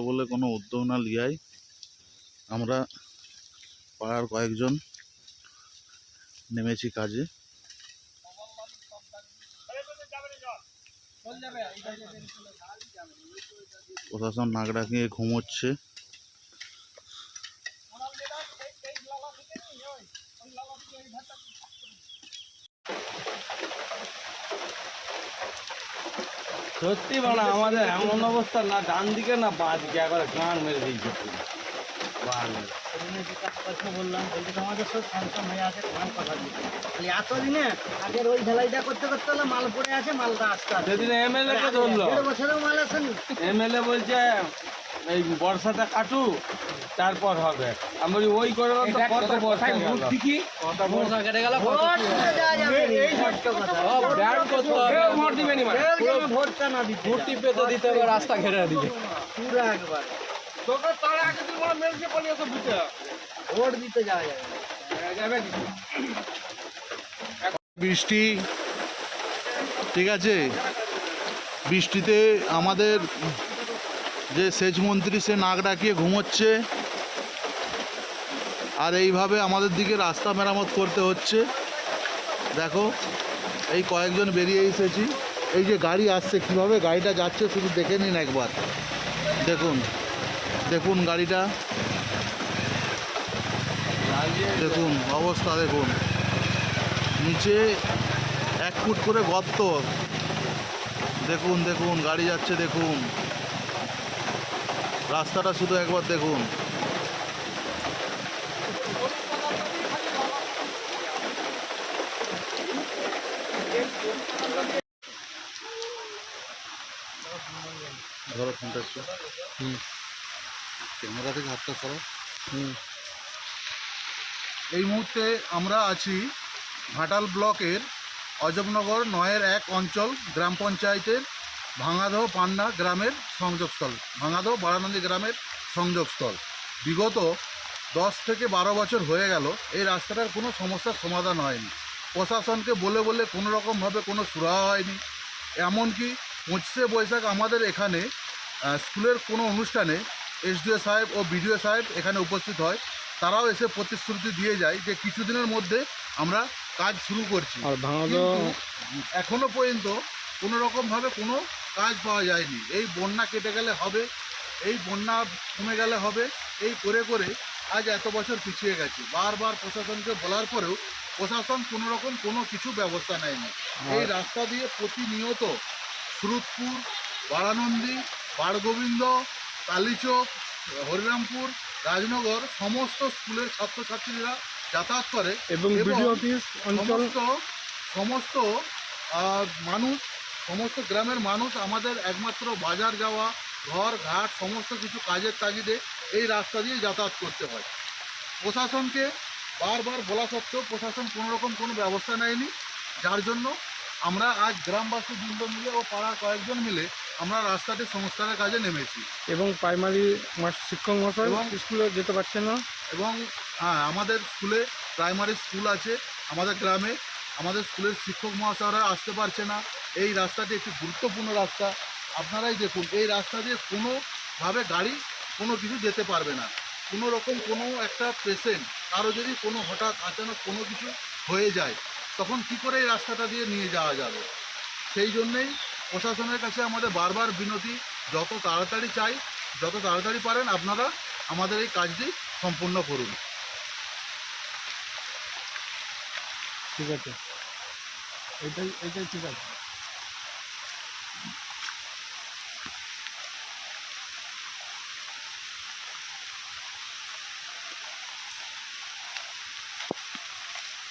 বলে কোনো উদ্যোগ না লিয়াই আমরা পাড়ার কয়েকজন নেমেছি কাজে। প্রশাসন নাক ডাকিয়ে ঘুমোচ্ছে। সত্যি বানা আমাদের এমন অবস্থা না ডান দিকে না বাঁ দিকে একবারে গান মেরে দিয়েছে কথা বললাম বলছে তো সব স্যাংশন হয়ে আছে ধান কথা দিতে এতদিনে আগের ওই ঢালাইটা করতে করতে হলো মাল পড়ে আছে মালটা আসতে আসতে। সেদিন এমএলএ কে ধরলো বছরেও মাল আসেনি। এমএলএ বলছে এই বর্ষাটা কাটু তারপর হবে। আমি বলি ওই করে তো কত বর্ষা বর্ষা? কেটে গেল ভোট দিতে যাওয়া যাবে না, এই ছোট্ট কথা। কেউ ভোট দিবে না, ভোটটা না দিতে। ভোট টিপে তো দিতে হবে রাস্তা ঘেরে দিবে পুরো একবার। ভোট দিতে যাওয়া যাবে না। বৃষ্টি ঠিক আছে? বৃষ্টিতে আমাদের যে সেচ মন্ত্রী সে নাক ডাকিয়ে ঘুমোচ্ছে। আর এইভাবে আমাদের দিকে রাস্তা মেরামত করতে হচ্ছে। দেখো এই কয়েকজন বেরিয়ে এসেছি। এই যে গাড়ি আসছে, কীভাবে গাড়িটা যাচ্ছে শুধু দেখে নিন একবার। দেখুন দেখুন গাড়িটা। দেখুন অবস্থা, দেখুন। নিচে এক ফুট করে গর্ত। দেখুন দেখুন, গাড়ি যাচ্ছে, দেখুন। রাস্তাটা শুধু একবার দেখুন। ধরো ফোনটা একটু। ক্যামেরা থেকে হাতটা সরো এই মুহূর্তে আমরা আছি ঘাটাল ব্লকের অজবনগর নয়ের এক অঞ্চল গ্রাম পঞ্চায়েতের ভাঙাদহ পান্না গ্রামের সংযোগস্থল। ভাঙাদহ বারানন্দী গ্রামের সংযোগস্থল। বিগত দশ থেকে বারো বছর হয়ে গেল এই রাস্তাটার কোনো সমস্যার সমাধান হয়নি। প্রশাসনকে বলে বলে কোনো রকমভাবে কোনো সুরাহা হয়নি। এমনকি পঁচিশে বৈশাখ আমাদের এখানে স্কুলের কোনো অনুষ্ঠানে এসডিও সাহেব ও বিডিও সাহেব এখানে উপস্থিত হয়। তারাও এসে প্রতিশ্রুতি দিয়ে যায় যে কিছুদিনের মধ্যে আমরা কাজ শুরু করছি। আর এখনও পর্যন্ত কোনো রকমভাবে কোনো কাজ পাওয়া যায়নি। এই বন্যা কেটে গেলে হবে এই বন্যা কমে গেলে হবে এই করে করে আজ এত বছর পিছিয়ে গেছে। বারবার প্রশাসনকে বলার পরেও প্রশাসন কোনো রকম কোনো কিছু ব্যবস্থা নেয়নি। এই রাস্তা দিয়ে প্রতিনিয়ত সুরতপুর বারানন্দী বাড়গোবিন্দ কালীচক হরিরামপুর রাজনগর সমস্ত স্কুলের ছাত্রছাত্রীরা যাতায়াত করে এবং সমস্ত সমস্ত মানুষ সমস্ত গ্রামের মানুষ আমাদের একমাত্র বাজার যাওয়া ঘর ঘাট সমস্ত কিছু কাজের তাগিদে এই রাস্তা দিয়ে যাতায়াত করতে হয়। প্রশাসনকে বারবার বলা সত্ত্বেও প্রশাসন কোনো রকম কোনো ব্যবস্থা নেয়নি। যার জন্য আমরা আজ গ্রামবাসী বৃন্দ মিলে ও পাড়ার কয়েকজন মিলে আমরা রাস্তাটি সংস্কারের কাজে নেমেছি। এবং প্রাইমারি শিক্ষক মশাই এবং- স্কুলে যেতে পারছে না? এবং হ্যাঁ আমাদের স্কুলে প্রাইমারি স্কুল আছে আমাদের গ্রামে আমাদের স্কুলের শিক্ষক মহাশয়রা আসতে পারছে না। এই রাস্তাটি একটি গুরুত্বপূর্ণ রাস্তা। আপনারাই দেখুন, এই রাস্তা দিয়ে কোনোভাবে গাড়ি কোনো কিছু যেতে পারবে না। কোনো রকম কোনো একটা পেশেন্ট কারও যদি কোনো হঠাৎ আচানক কোনো কিছু হয়ে যায়, তখন কি করে এই রাস্তাটা দিয়ে নিয়ে যাওয়া যাবে? সেই জন্যেই প্রশাসনের কাছে আমাদের বারবার বিনতি, যত তাড়াতাড়ি চাই, যত তাড়াতাড়ি পারেন, আপনারা আমাদের এই কাজটি সম্পূর্ণ করুন। ঠিক আছে। এটাই এটাই ঠিক আছে।